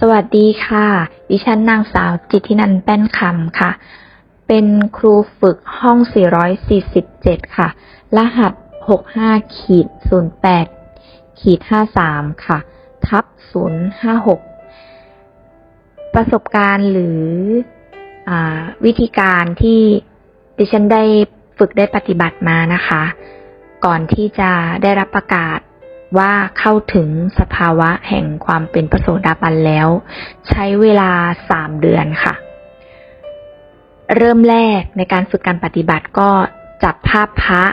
สวัสดีค่ะ ดิฉันนางสาวจิตินันแป้นคำค่ะ เป็นครูฝึกห้อง 447 ค่ะ รหัส 65ขีด08ขีด53 ค่ะ ทับ 056 ประสบการณ์หรืออวิธีการที่ดิฉันได้ฝึกได้ปฏิบัติมานะคะ ก่อนที่จะได้รับประกาศ ว่าเข้าถึงสภาวะแห่งความเป็นพระโสดาบันแล้ว ใช้เวลาสามเดือนค่ะ เริ่มแรกในการฝึกการปฏิบัติก็จับภาพพระ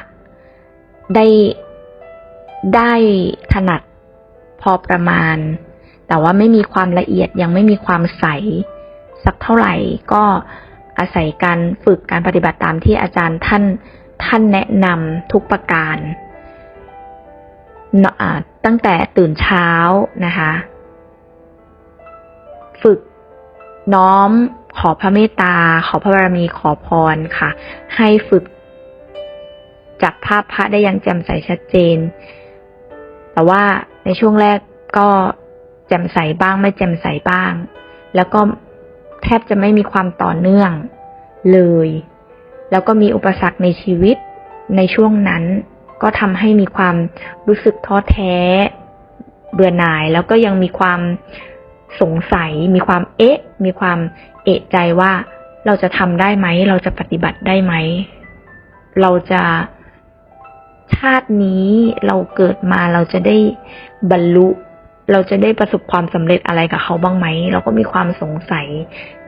ได้ได้ถนัดพอประมาณ แต่ว่าไม่มีความละเอียดยังไม่มีความใส สักเท่าไหร่ก็อาศัยการฝึกการปฏิบัติตามที่อาจารย์ท่านท่านแนะนำทุกประการ ตั้งแต่ตื่นเช้านะคะ ฝึกน้อมขอพระเมตตา ขอพระบารมีขอพรค่ะ ให้ฝึกจับภาพพระได้อย่างแจ่มใสชัดเจน แต่ว่าในช่วงแรกก็แจ่มใสบ้างไม่แจ่มใสบ้าง แล้วก็แทบจะไม่มีความต่อเนื่องเลย แล้วก็มีอุปสรรคในชีวิตในช่วงนั้น ก็ทำให้มีความรู้สึกท้อแท้ เบื่อหน่าย แล้วก็ยังมีความสงสัย มีความเอ๊ะ มีความเอะใจว่าเราจะทำได้ไหม เราจะปฏิบัติได้ไหม เราจะชาตินี้เราเกิดมาเราจะได้บรรลุ เราจะได้ประสบความสำเร็จอะไรกับเขาบ้างไหม เราก็มีความสงสัย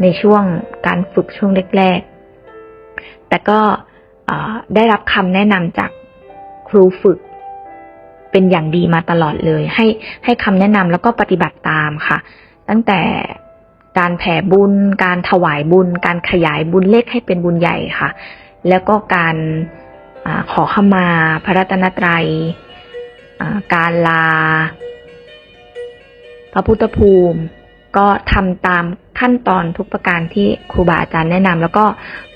ในช่วงการฝึกช่วงแรกๆ แต่ก็ได้รับคำแนะนำจาก รูฝึก เป็นอย่างดีมาตลอดเลย ให้ให้คำแนะนำแล้วก็ปฏิบัติตามค่ะ ตั้งแต่การแผ่บุญ การถวายบุญ การขยายบุญเล็กให้เป็นบุญใหญ่ค่ะ แล้วก็การอขอขมาพระรัตนตรัย การลา พระพุทธภูมิ ก็ทำตามขั้นตอนทุกประการที่ครูบาอาจารย์แนะนำแล้วก็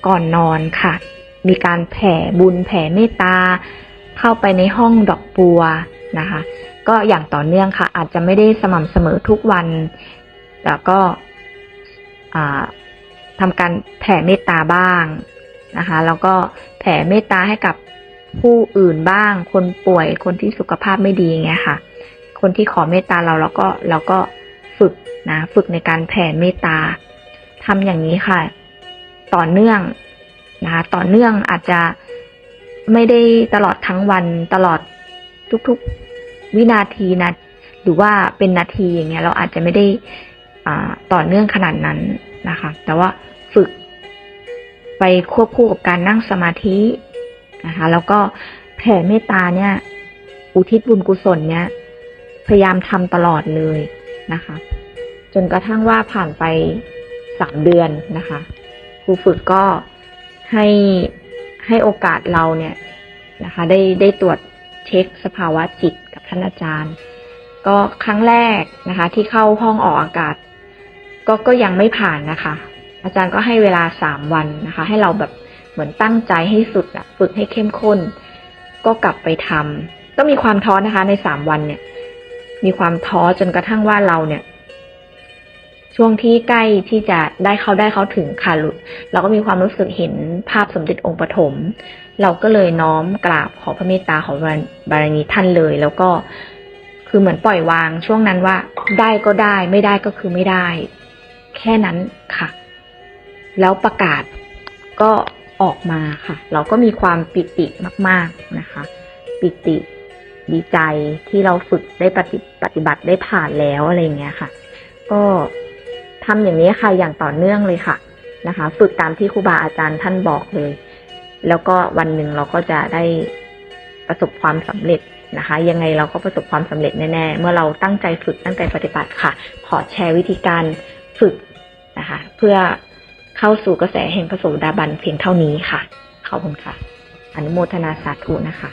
ก่อนนอนค่ะ มีการแผ่บุญแผ่เมตตา เข้าไปในห้องดอกบัวนะคะ ก็อย่างต่อเนื่องค่ะ อาจจะไม่ได้สม่ำเสมอทุกวันแต่ก็ทำการแผ่เมตตาบ้างนะคะ แล้วก็แผ่เมตตาให้กับผู้อื่นบ้าง คนป่วยคนที่สุขภาพไม่ดีอย่างเงี้ยค่ะ คนที่ขอเมตตาเราแล้วก็เราก็ฝึกนะฝึกในการแผ่เมตตาทำอย่างนี้ค่ะ ต่อเนื่องนะคะต่อเนื่องอาจจะ ไม่ได้ตลอดทั้งวันตลอดทุกๆวินาทีนะหรือว่าเป็นนาทีอย่างเงี้ย เราอาจจะไม่ได้ต่อเนื่องขนาดนั้นนะคะ แต่ว่าฝึกไปควบคู่กับการนั่งสมาธินะคะ แล้วก็แผ่เมตตาเนี่ย อุทิศบุญกุศลเนี่ย พยายามทำตลอดเลยนะคะ จนกระทั่งว่าผ่านไปสามเดือนนะคะครูฝึกก็ให้ ให้โอกาสเราเนี่ยนะคะได้ได้ตรวจเช็คสภาวะจิตกับท่านอาจารย์ ก็ครั้งแรกนะคะ ที่เข้าห้องออกอากาศ ก็ก็ยังไม่ผ่านนะคะ อาจารย์ก็ให้เวลาสามวันนะคะ ให้เราแบบเหมือนตั้งใจให้สุดอะฝึกให้เข้มข้น ก็กลับไปทำก็มีความท้อนะคะในสามวันเนี่ย มีความท้อจนกระทั่งว่าเราเนี่ย ช่วงที่ใกล้ที่จะได้เข้าได้เข้าถึงคาหลุดเราก็มีความรู้สึกเห็นภาพสมเด็จองค์ปฐมเราก็เลยน้อมกราบขอพระเมตตาของบารมีท่านเลย แล้วก็คือเหมือนปล่อยวางช่วงนั้นว่าได้ก็ได้ไม่ได้ก็คือไม่ได้ แค่นั้นค่ะ แล้วประกาศก็ออกมาค่ะ เราก็มีความปิติมาก ๆนะคะ ปิติดีใจที่เราฝึกได้ปฏิปฏิบัติได้ผ่านแล้วอะไรเงี้ยค่ะ ก็ ทำอย่างนี้ค่ะอย่างต่อเนื่องเลยค่ะนะคะ ฝึกตามที่ครูบาอาจารย์ท่านบอกเลย แล้วก็วันหนึ่งเราก็จะได้ประสบความสำเร็จนะคะ ยังไงเราก็ประสบความสำเร็จแน่ๆ เมื่อเราตั้งใจฝึกตั้งใจปฏิบัติค่ะ ขอแชร์วิธีการฝึกนะคะ เพื่อเข้าสู่กระแสแห่งพระโสดาบันเพียงเท่านี้ค่ะขอบคุณค่ะ อนุโมทนาสาธุนะคะ